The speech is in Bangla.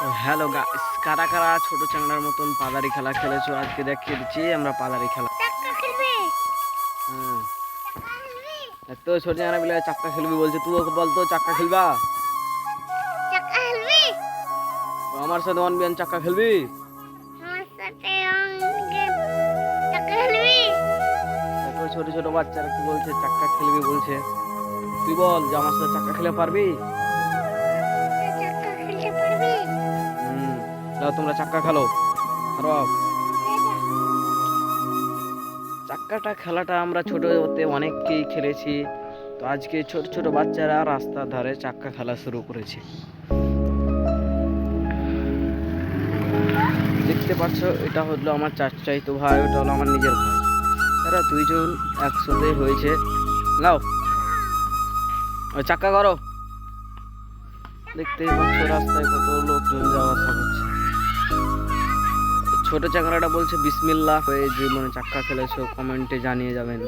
তো হ্যালো গাইস কারা কারা ছোট চাংড়ার মতন পাদারি খেলা খেলেছো? আজকে দেখিয়ে দিচ্ছি আমরা পাদারি খেলা। হ্যাঁ। এত ছোট চাংড়া বলে চাক্কা খেলবি বলছে তুই ওকে বলতো চাক্কা খেলবা? তো আমার সাথে ওয়ান বিয়ান চাক্কা খেলবি? ছোট ছোট বাচ্চারা কি বলছে চাক্কা খেলবি বলছে। তুই বল যে আমার সাথে চাক্কা খেলে পারবি? তোমরা চাক্কা খেলো। চাক্কাটা খেলাটা আমরা ছোটতে অনেককেই খেলেছি। তো আজকে ছোট ছোট বাচ্চারা রাস্তার ধারে চাক্কা খেলা শুরু করেছে। দেখতে পাচ্ছ, এটা হলো আমার চাচাইতো ভাই, ওটা হলো আমার নিজের ভাই। এরা দুইজন একসাথে হয়েছে। নাও। চাক্কা করো। দেখতেই পাচ্ছ রাস্তায় কত লোকজন ছোট চাকরাটা বলছে বিসমিল্লা হয়ে যে মানে চাক্কা খেলেছো কমেন্টে জানিয়ে যাবেন।